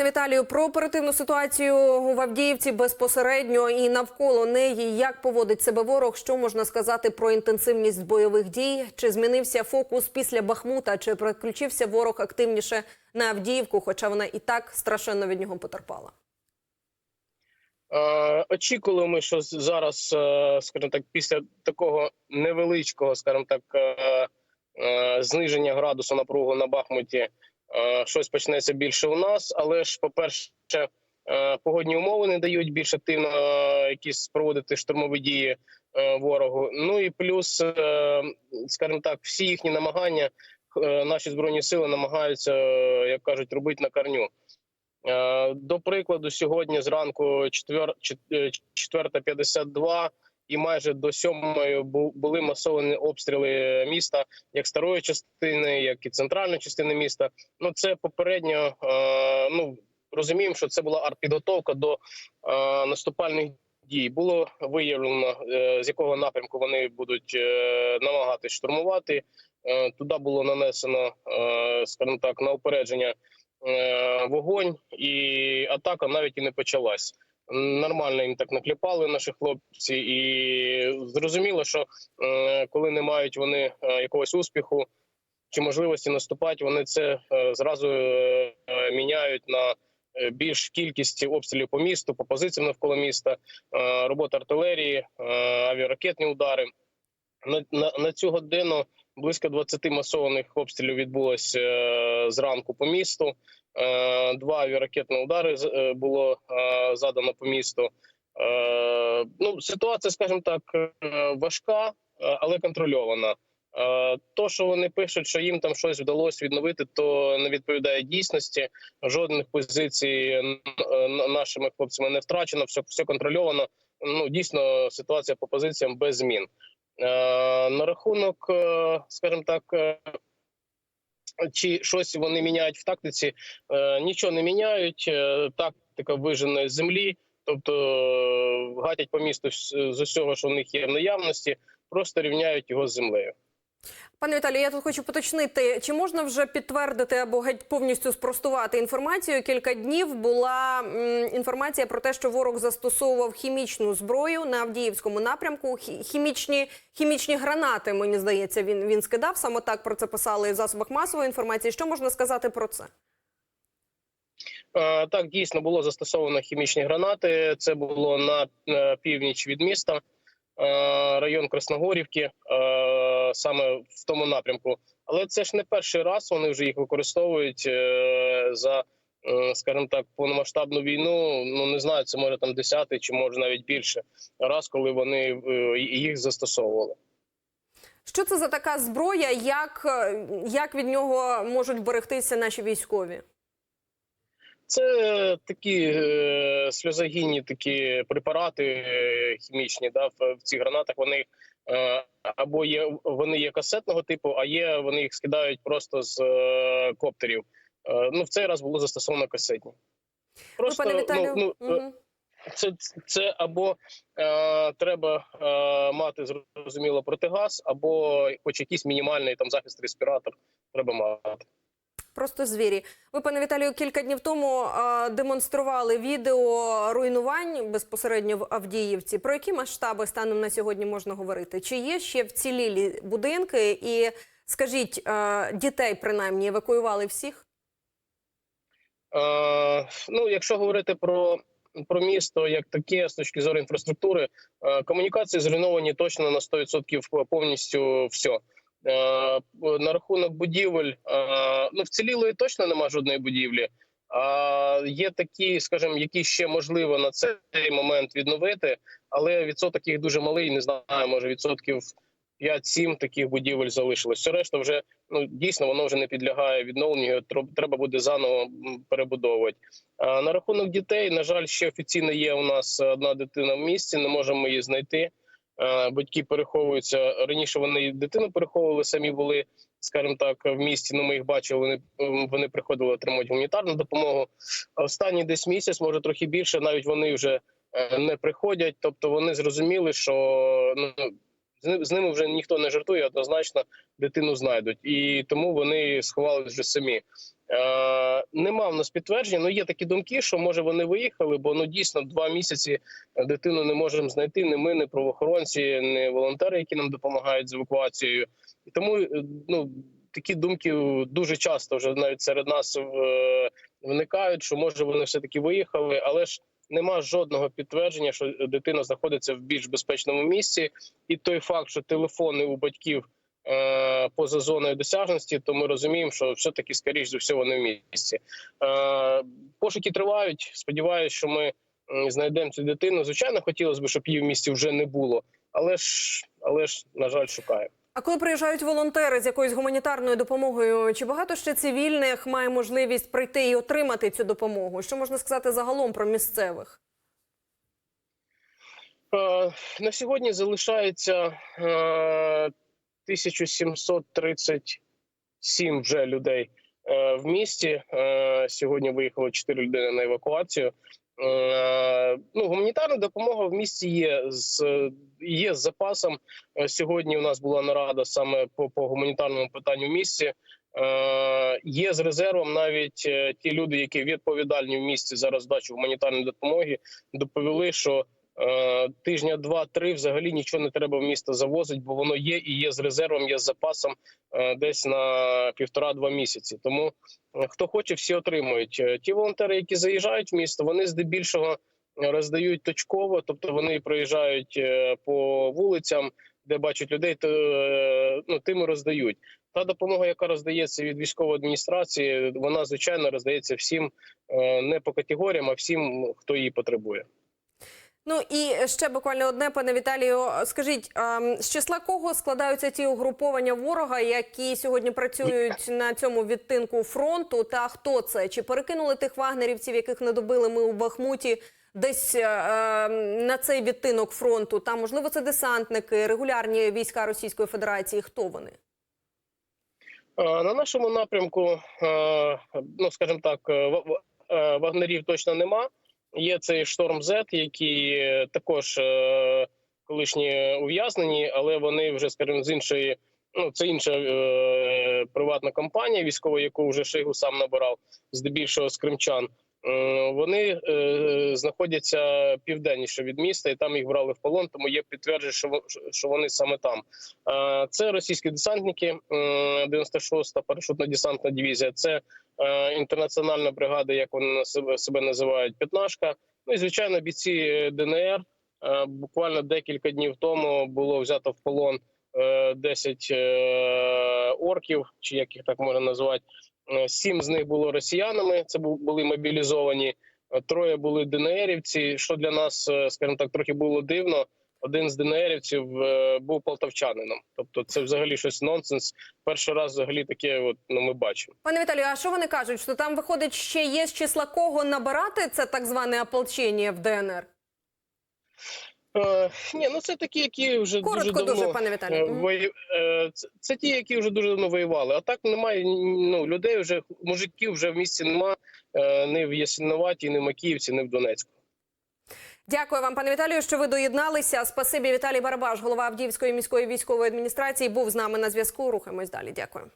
Пане Віталію, про оперативну ситуацію в Авдіївці безпосередньо і навколо неї. Як поводить себе ворог? Що можна сказати про інтенсивність бойових дій? Чи змінився фокус після Бахмута? Чи переключився ворог активніше на Авдіївку, хоча вона і так страшенно від нього потерпала? Е, Очікували ми, що зараз, е, скажімо так, після такого невеличкого, скажімо так, е, зниження градусу напругу на Бахмуті, щось почнеться більше у нас. Але ж, по-перше, е, погодні умови не дають більш активно е, якісь проводити штурмові дії е, ворогу. Ну і плюс, е, скажімо так, всі їхні намагання, е, наші збройні сили намагаються, е, як кажуть, робити на корню. Е, До прикладу, сьогодні зранку 4.52 і майже до 7 були масовані обстріли міста, як старої частини, як і центральної частини міста. Ну це попередньо. е, Ну розуміємо, що це була артпідготовка до е, наступальних дій. Було виявлено е, з якого напрямку вони будуть намагатись штурмувати. Туди було нанесено, скажімо так, на упередження вогонь, і атака навіть і не почалась. Нормально їм так накліпали наші хлопці, і зрозуміло, що е, коли не мають вони е, якогось успіху чи можливості наступати, вони це е, зразу міняють на більш кількість обстрілів по місту, по позиціям навколо міста, робота артилерії, авіаракетні удари. На, на, на цю годину близько 20 масованих обстрілів відбулося зранку по місту. Е, Два авіаракетні удари е, було е, задано по місту. Ну, ситуація, скажімо так, важка, але контрольована. То, що вони пишуть, що їм там щось вдалося відновити, то не відповідає дійсності. Жодних позицій нашими хлопцями не втрачено, все, все контрольовано. Ну дійсно ситуація по позиціям без змін. На рахунок, скажімо так, чи щось вони міняють в тактиці, е, нічого не міняють. Е, Тактика виженої землі, тобто е, гатять по місту з усього, що в них є в наявності, просто рівняють його з землею. Пане Віталію, я тут хочу поточнити, чи можна вже підтвердити або геть повністю спростувати інформацію? Кілька днів була інформація про те, що ворог застосовував хімічну зброю на Авдіївському напрямку. Хімічні, хімічні гранати, мені здається, він, він скидав. Саме так про це писали в засобах масової інформації. Що можна сказати про це? Е, Так, дійсно було застосовано хімічні гранати. Це було на е, північ від міста, район Красногорівки, е, саме в тому напрямку. Але це ж не перший раз. Вони вже їх використовують е, за, е, скажімо так, повномасштабну війну. Ну не знаю, це може там десятий чи може навіть більше раз, коли вони е, їх застосовували. Що це за така зброя? Як, е, як від нього можуть берегтися наші військові? Це такі е, сльозогінні такі препарати е, хімічні. Да, в, в цих гранатах вони е, або є вони є касетного типу, а є вони їх скидають просто з е, коптерів. Е, ну в цей раз було застосовано касетні. Просто ну, пане ну, ну, мгм. це, це або е, треба е, мати зрозуміло протигаз, або хоч якийсь мінімальний там захист респіратор треба мати. Просто звірі. Ви, пане Віталію, кілька днів тому е, демонстрували відео руйнувань безпосередньо в Авдіївці. Про які масштаби станом на сьогодні можна говорити? Чи є ще вцілілі будинки? І скажіть, е, дітей принаймні евакуювали всіх? Е, ну, якщо говорити про, про місто як таке, з точки зору інфраструктури, е, комунікації зруйновані точно на 100% повністю все. Е, на рахунок будівель, е, ну вцілілої точно нема жодної будівлі. А є такі, скажімо, які ще можливо на цей момент відновити, але відсоток їх дуже малий. Не знаю, може відсотків 5-7 таких будівель залишилось. Все решта вже ну дійсно воно вже не підлягає відновленню. Треба буде заново перебудовувати. А на рахунок дітей, на жаль, ще офіційно є у нас одна дитина в місті. Не можемо її знайти. Е, Батьки переховуються раніше. Вони дитину переховували, самі були, скажімо так, в місті. Ну ми їх бачили. Вони вони приходили отримувати гуманітарну допомогу. А Останній десь місяць, може трохи більше. Навіть вони вже е, не приходять. Тобто вони зрозуміли, що ну з ни- з ними вже ніхто не жартує, однозначно дитину знайдуть, і тому вони сховали вже самі. Е, нема в нас підтвердження. Ну є такі думки, що може вони виїхали, бо ну дійсно два місяці дитину не можемо знайти. Не ми, не правоохоронці, не волонтери, які нам допомагають з евакуацією. І тому е, ну такі думки дуже часто вже навіть серед нас е, виникають, що може вони все таки виїхали, але ж нема жодного підтвердження, що дитина знаходиться в більш безпечному місці, і той факт, що телефони у батьків поза зоною досяжності, то ми розуміємо, що все таки скоріш за все вони в місці. Е, пошуки тривають. Сподіваюся, що ми знайдемо цю дитину. Звичайно, хотілося б, щоб її в місті вже не було, але ж але ж на жаль, шукаємо. А коли приїжджають волонтери з якоюсь гуманітарною допомогою, чи багато ще цивільних має можливість прийти і отримати цю допомогу? Що можна сказати загалом про місцевих? Е, На сьогодні залишається е, 1737 вже людей е, в місті. Е, Сьогодні виїхало 4 людини на евакуацію. Е, Ну, гуманітарна допомога в місті є з є з запасом. Сьогодні у нас була нарада саме по, по гуманітарному питанню в місті. Е, Є з резервом навіть ті люди, які відповідальні в місті за роздачу гуманітарної допомоги, доповіли, що тижня два-три взагалі нічого не треба в місто завозити, бо воно є і є з резервом, є з запасом е, десь на півтора-два місяці. Тому е, хто хоче, всі отримують. Е, Ті волонтери, які заїжджають в місто, вони здебільшого роздають точково, тобто вони проїжджають е, по вулицям, де бачать людей, то е, ну тим і роздають. Та допомога, яка роздається від військової адміністрації, вона звичайно роздається всім е, не по категоріям, а всім, хто її потребує. Ну і ще буквально одне, пане Віталію. Скажіть, ем, з числа кого складаються ті угруповання ворога, які сьогодні працюють на цьому відтинку фронту? Та хто це? Чи перекинули тих вагнерівців, яких не добили ми у Бахмуті? Десь е, ем, на цей відтинок фронту, там можливо це десантники, регулярні війська Російської Федерації. Хто вони? Е, На нашому напрямку, е, ну скажімо так, е, вагнерів точно нема. Є цей шторм Z, які е, також е, колишні ув'язнені, але вони вже, скажімо, з іншої. Ну, це інша е, приватна компанія військова, яку вже Шигу сам набирав, здебільшого з кримчан. Е, Вони е, знаходяться південніше від міста, і там їх брали в полон. Тому є підтвердження, що во- що вони саме там. Е, Це російські десантники, е, 96-та парашютно-десантна дивізія. Це інтернаціональна бригада, як вони себе, називають, п'ятнашка. Ну і звичайно, бійці ДНР. Буквально декілька днів тому було взято в полон е, 10 е, орків, чи як їх так можна назвати. Е, Сім з них було росіянами. Це були мобілізовані. Е, Троє були ДНРівці. Що для нас, е, скажімо так, трохи було дивно. Один з ДНРівців був полтавчанином. Тобто, це взагалі щось нонсенс. Перший раз взагалі таке, от ну ми бачимо. Пане Віталію, а що вони кажуть? Що там виходить ще є з числа кого набирати це так зване ополчення в ДНР? Е, ні, ну це такі, які вже Коротко дуже давно дуже, пане е, Віталію. Вої- е, це, це ті, які вже дуже давно воювали. А так немає ну людей. Вже мужиків вже в місті нема е, ні в Ясиноваті, ні в Макіївці, ні в Донецьку. Дякую вам, пане Віталію, що ви доєдналися. Спасибі Віталій Барабаш, голова Авдіївської міської військової адміністрації, був з нами на зв'язку. Рухаємось далі. Дякую.